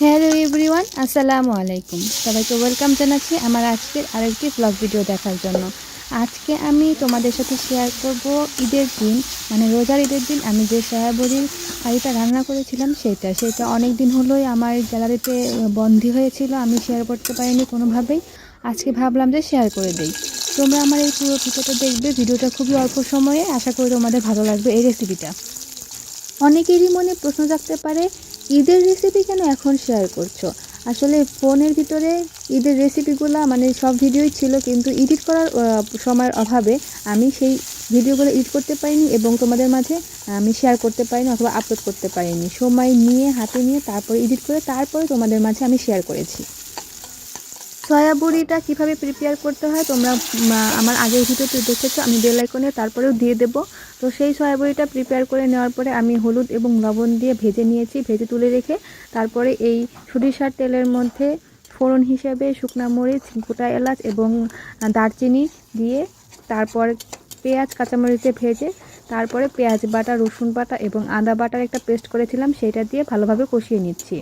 Hello everyone আসসালামু আলাইকুম সবাইকে ওয়েলকাম জানাচ্ছি আমার আজকের আরেকটি ব্লগ ভিডিও দেখার জন্য। আজকে আমি তোমাদের সাথে শেয়ার করব ঈদের দিন মানে রোজার ঈদের দিন আমি যে সয়াবড়ির হাঁড়িটা রান্না করেছিলাম সেটা সেটা অনেক দিন হলোই আমার গ্যালারিতে বন্ধি হয়েছিল, আমি শেয়ার করতে পারিনি কোনোভাবেই। আজকে ভাবলাম যে শেয়ার করে দিই। তোমরা আমার এই পুরো ভিডিওটা দেখবে। ভিডিওটা খুবই অল্প সময়ে। আশা করি তোমাদের ভালো লাগবে এই রেসিপিটা অনেকেরই মনে প্রশ্ন থাকতে পারে ঈদের রেসিপি কেন এখন শেয়ার করছ? আসলে ফোনের ভিতরে ঈদের রেসিপিগুলো মানে সব ভিডিওই ছিল কিন্তু এডিট করার সময়ের অভাবে আমি সেই ভিডিওগুলো এডিট করতে পারিনি এবং তোমাদের মাঝে আমি শেয়ার করতে পারিনি অথবা আপলোড করতে পারিনি। সময় নিয়ে, হাতে নিয়ে তারপরে এডিট করে তারপরে তোমাদের মাঝে আমি শেয়ার করেছি। সয়া বড়িটা কীভাবে প্রিপেয়ার করতে হয় তোমরা আমার আগের ভিডিওতে দেখেছ, আমি বেল আইকনে তারপরেও দিয়ে দেবো। তো সেই সয়া বড়িটা প্রিপেয়ার করে নেওয়ার পরে আমি হলুদ এবং লবণ দিয়ে ভেজে নিয়েছি, ভেজে তুলে রেখে। তারপরে এই সরিষার তেলের মধ্যে ফোড়ন হিসেবে শুকনা মরিচ, গোটা এলাচ এবং দারচিনি দিয়ে তারপর পেঁয়াজ, কাঁচামরিচে ভেজে তারপরে পেঁয়াজ বাটা, রসুন বাটা এবং আদা বাটার একটা পেস্ট করেছিলাম, সেটা দিয়ে ভালোভাবে কষিয়ে নিচ্ছি।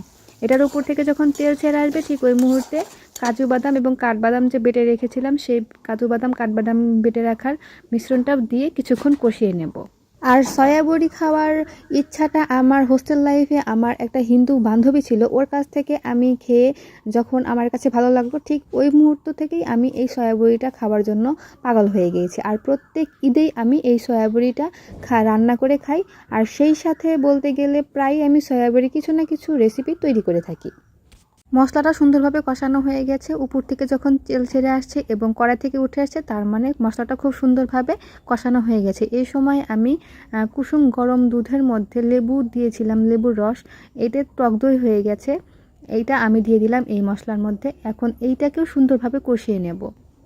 এটার উপর থেকে যখন তেল ছেড়ে আসবে ঠিক ওই মুহূর্তে কাজু বাদাম এবং কাঠবাদাম যে বেটে রেখেছিলাম, সেই কাজু বাদাম, কাঠবাদাম বেটে রাখার মিশ্রণটা দিয়ে কিছুক্ষণ কষিয়ে নেব। আর সয়াবড়ি খাওয়ার ইচ্ছাটা আমার হোস্টেল লাইফে আমার একটা হিন্দু বান্ধবী ছিল, ওর কাছ থেকে আমি খেয়ে যখন আমার কাছে ভালো লাগল, ঠিক ওই মুহূর্ত থেকেই আমি এই সয়াবড়িটা খাওয়ার জন্য পাগল হয়ে গিয়েছি। আর প্রত্যেক ঈদেই আমি এই সয়াবড়িটা খা, রান্না করে খাই। আর সেই সাথে বলতে গেলে প্রায় আমি সয়াবড়ি কিছু না কিছু রেসিপি তৈরি করে থাকি। মশলাটা সুন্দরভাবে কষানো হয়ে গেছে। উপর থেকে যখন তেল ছেড়ে আসছে এবং কড়াই থেকে উঠে আসছে, তার মানে মশলাটা খুব সুন্দরভাবে কষানো হয়ে গেছে। এই সময় আমি কুসুম গরম দুধের মধ্যে লেবু দিয়েছিলাম, লেবুর রস। এতে টক দই হয়ে গেছে। এইটা আমি দিয়ে দিলাম এই মশলার মধ্যে। এখন এইটাকেও সুন্দরভাবে কষিয়ে নেব।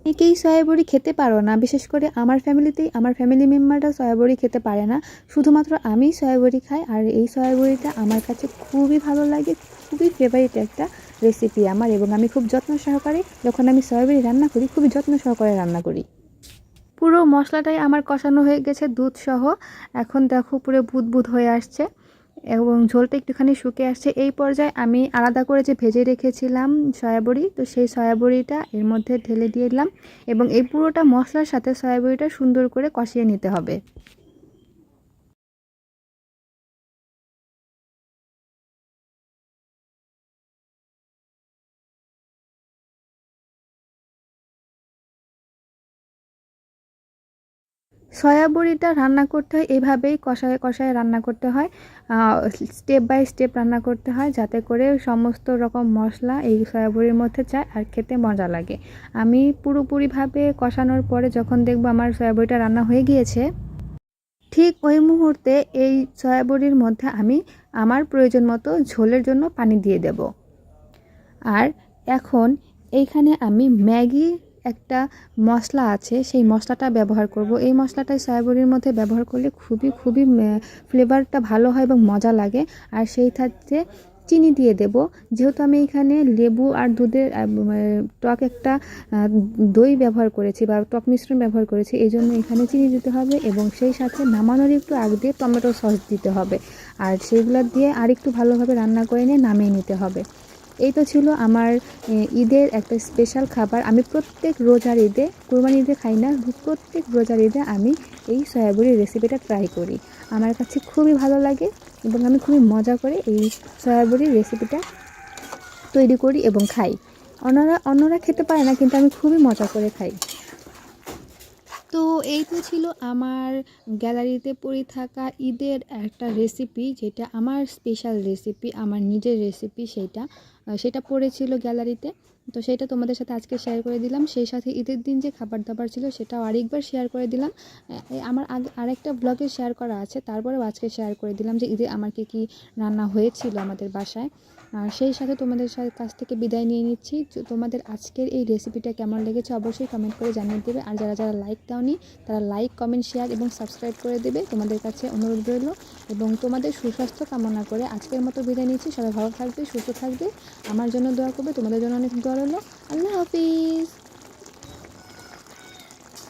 অনেকেই সয়াবড়ি খেতে পারো না, বিশেষ করে আমার ফ্যামিলিতেই। আমার ফ্যামিলি মেম্বাররা সয়াবড়ি খেতে পারে না। শুধুমাত্র আমি সয়াবড়ি খাই, আর এই সয়াবড়িটা আমার কাছে খুবই ভালো লাগে, খুবই ফেভারিট একটা রেসিপি আমার এবং আমি খুব যত্ন সহকারে যখন আমি সয়াবড়ি রান্না করি, খুবই যত্ন সহকারে রান্না করি। পুরো মশলাটাই আমার কষানো হয়ে গেছে, দুধ সহ। এখন দেখো পুরো বুদ বুদ হয়ে আসছে এবং ঝোলটা একটুখানি শুকিয়ে আসছে। এই পর্যায়ে আমি আলাদা করে যে ভেজে রেখেছিলাম সয়াবড়ি, তো সেই সয়াবড়িটা এর মধ্যে ঢেলে দিয়ে দিলাম এবং এই পুরোটা মশলার সাথে সয়াবড়িটা সুন্দর করে কষিয়ে নিতে হবে। সয়া বড়িটা রান্না করতে হয়, এভাবেই কষায় কষায় রান্না করতে হয়। স্টেপ বাই স্টেপ রান্না করতে হয় যাতে করে সমস্ত রকম মশলা এই সয়া বড়ির মধ্যে যায় আর খেতে মজা লাগে। আমি পুরোপুরিভাবে কষানোর পরে যখন দেখব আমার সয়া বড়িটা রান্না হয়ে গিয়েছে, ঠিক ওই মুহূর্তে এই সয়া বড়ির মধ্যে আমি আমার প্রয়োজন মতো ঝোলের জন্য পানি দিয়ে দেব। আর এখন এইখানে আমি ম্যাগি একটা মশলা আছে, সেই মশলাটা ব্যবহার করব। এই মশলাটা সয়াবড়ির মধ্যে ব্যবহার করলে খুবই খুবই ফ্লেভারটা ভালো হয় এবং মজা লাগে। আর সেই সাথে চিনি দিয়ে দেব। যেহেতু আমি এখানে লেবু আর দুধের টক একটা দই ব্যবহার করেছি বা টক মিশ্রণ ব্যবহার করেছি, এই জন্য এখানে চিনি দিতে হবে এবং সেই সাথে নামানোর একটু আগ দিয়ে টমেটো সস দিতে হবে। আর সেইগুলো দিয়ে আরেকটু ভালোভাবে রান্না করে নিয়ে নামিয়ে নিতে হবে। এই তো ছিল আমার ঈদের একটা স্পেশাল খাবার। আমি প্রত্যেক রোজার ঈদে, কোরবানি ঈদে খাই না প্রত্যেক রোজার ঈদে আমি এই সয়াবড়ির রেসিপিটা ট্রাই করি। আমার কাছে খুবই ভালো লাগে এবং আমি খুবই মজা করে এই সয়াবড়ির রেসিপিটা তৈরি করি এবং খাই। অন্যরা অন্যরা খেতে পারে না, কিন্তু আমি খুবই মজা করে খাই। তো এই তো ছিল আমার গ্যালারিতে পড়ে থাকা ঈদের একটা রেসিপি যেটা আমার স্পেশাল রেসিপি আমার নিজের রেসিপি সেটা সেটা পড়েছিল গ্যালারিতে। তো সেটা তোমাদের সাথে আজকে শেয়ার করে দিলাম। সেই সাথে ঈদের দিন যে খাবার দাবার ছিল সেটাও আরেকবার শেয়ার করে দিলাম। আমার আগে আরেকটা ব্লগে শেয়ার করা আছে, তারপরেও আজকে শেয়ার করে দিলাম যে ঈদে আমার কি কী রান্না হয়েছিল আমাদের বাসায়। আর সেই সাথে তোমাদের কাছ থেকে বিদায় নিয়ে নিচ্ছি। তোমাদের আজকের এই রেসিপিটা কেমন লেগেছে অবশ্যই কমেন্ট করে জানিয়ে দেবে। আর যারা যারা লাইক দাওনি, তারা লাইক কমেন্ট শেয়ার এবং সাবস্ক্রাইব করে দেবে। তোমাদের কাছে অনুরোধ রইল। এবং তোমাদের সুস্বাস্থ্য কামনা করে আজকের মতো বিদায় নিচ্ছি। সবাই ভালো থাকবে, সুস্থ থাকবে। আমার জন্য দোয়া করবে, তোমাদের জন্য অনেক দোয়া রইল। আল্লাহ হাফিজ।